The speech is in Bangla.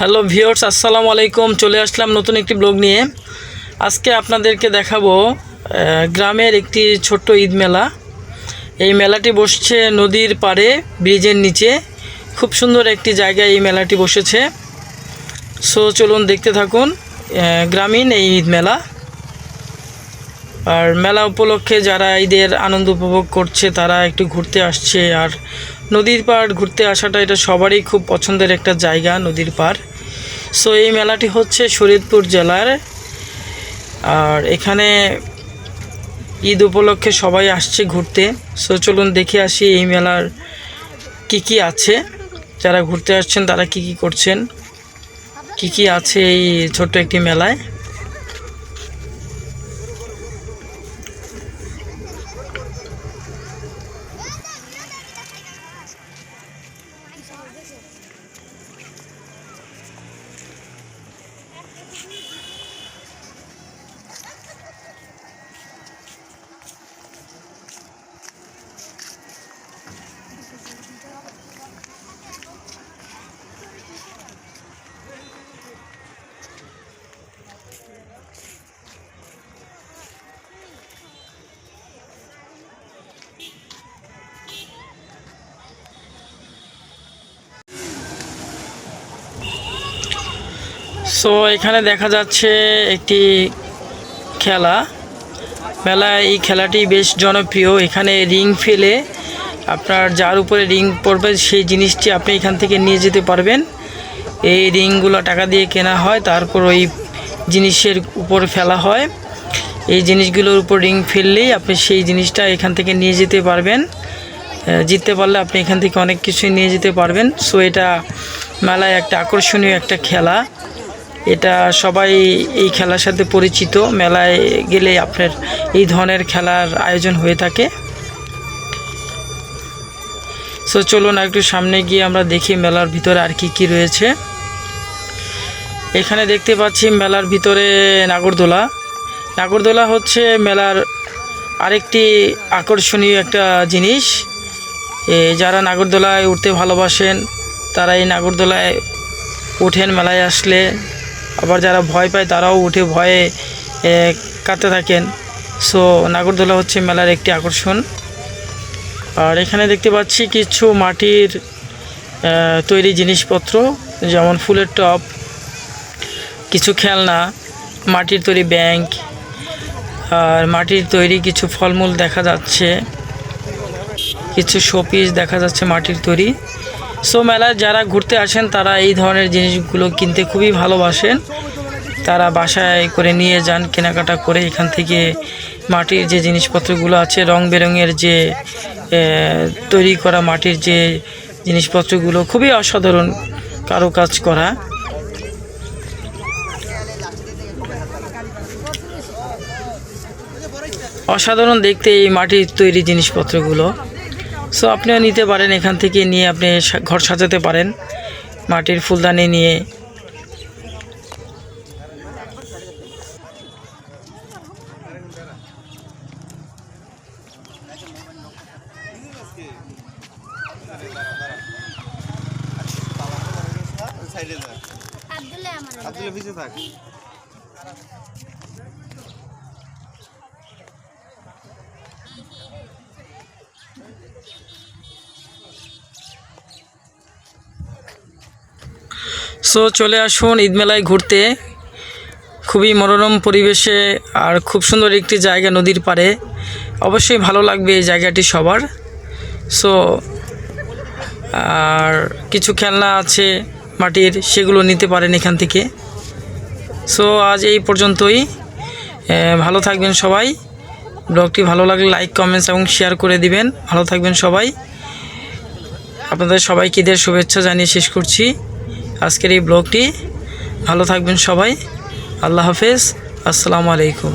হ্যালো ভিওর্স আসসালামু আলাইকুম। চলে আসলাম নতুন একটি ব্লগ নিয়ে। আজকে আপনাদেরকে দেখাবো গ্রামের একটি ছোট্ট ঈদ মেলা। এই মেলাটি বসছে নদীর পাড়ে, ব্রিজের নিচে। খুব সুন্দর একটি জায়গায় এই মেলাটি বসেছে। সো চলুন দেখতে থাকুন গ্রামীণ এই ঈদ মেলা। আর মেলা উপলক্ষে যারা ঈদের আনন্দ উপভোগ করছে, তারা একটু ঘুরতে আসছে। আর নদীর পাড় ঘুরতে আসাটা এটা সবারই খুব পছন্দের একটা জায়গা, নদীর পাড়। সো এই মেলাটি হচ্ছে শরীয়তপুর জেলার। আর এখানে ঈদ উপলক্ষে সবাই আসছে ঘুরতে। সো চলুন দেখে আসি এই মেলার কি কি আছে। যারা ঘুরতে আসছেন, তারা কি কি করছেন? কি কি আছে এই ছোট্ট একটি মেলায়? সো এখানে দেখা যাচ্ছে একটি খেলা। মেলায় এই খেলাটি বেশ জনপ্রিয়। এখানে রিং ফেলে আপনার যার উপরে রিং পড়বে সেই জিনিসটি আপনি এখান থেকে নিয়ে যেতে পারবেন। এই রিংগুলো টাকা দিয়ে কেনা হয়, তারপর ওই জিনিসের উপর ফেলা হয়। এই জিনিসগুলোর উপর রিং ফেললেই আপনি সেই জিনিসটা এখান থেকে নিয়ে যেতে পারবেন। জিততে পারলে আপনি এখান থেকে অনেক কিছুই নিয়ে যেতে পারবেন। সো এটা মেলায় একটা আকর্ষণীয় একটা খেলা। এটা সবাই এই খেলার সাথে পরিচিত। মেলায় গেলে আপনার এই ধরনের খেলার আয়োজন হয়ে থাকে। সো চলুন একটু সামনে গিয়ে আমরা দেখি মেলার ভিতরে আর কি কি রয়েছে। এখানে দেখতে পাচ্ছি মেলার ভিতরে নাগরদোলা। নাগরদোলা হচ্ছে মেলার আরেকটি আকর্ষণীয় একটা জিনিস। যারা নাগরদোলায় উঠতে ভালোবাসেন তারা এই নাগরদোলায় ওঠেন, মেলায় আসলে। আবার যারা ভয় পায় তারাও উঠে ভয়ে কাঁদতে থাকেন। সো, নাগরদোলা হচ্ছে মেলার একটি আকর্ষণ। আর এখানে দেখতে পাচ্ছি কিছু মাটির তৈরি জিনিসপত্র, যেমন ফুলের টপ কিছু খেলনা, মাটির তৈরি ব্যাংক, আর মাটির তৈরি কিছু ফলমূল দেখা যাচ্ছে। কিছু শোপিস দেখা যাচ্ছে মাটির তৈরি। সো মেলায় যারা ঘুরতে আসেন, তারা এই ধরনের জিনিসগুলো কিনতে খুবই ভালোবাসেন। তারা বাসায় করে নিয়ে যান, কেনাকাটা করে এখান থেকে মাটির যে জিনিসপত্রগুলো আছে রং বেরঙের যে তৈরি করা মাটির যে জিনিসপত্রগুলো, খুবই অসাধারণ কারুকাজ করা। অসাধারণ দেখতে এই মাটির তৈরি জিনিসপত্রগুলো। সো আপনিও নিতে পারেন এখান থেকে নিয়ে আপনি সা- ঘর সাজাতে পারেন মাটির ফুলদানি নিয়ে। আব্দুল্লাহ আমার আব্দুল্লাহ পিছে থাক। সো চলে আসুন ঈদ মেলায় ঘুরতে। খুবই মনোরম পরিবেশে আর খুব সুন্দর একটি জায়গা নদীর পাড়ে। অবশ্যই ভালো লাগবে এই জায়গাটি সবার। সো আর কিছু খেলনা আছে মাটির, সেগুলো নিতে পারেন এখান থেকে। সো আজ এই পর্যন্তই। ভালো থাকবেন সবাই। ব্লগটি ভালো লাগলে লাইক, কমেন্টস এবং শেয়ার করে দিবেন। ভালো থাকবেন সবাই। আপনাদের সবাইকে ঈদের শুভেচ্ছা জানিয়ে শেষ করছি। আজকের এই ব্লগটি ভালো থাকবেন সবাই। আল্লাহ হাফেজ। আসসালামু আলাইকুম।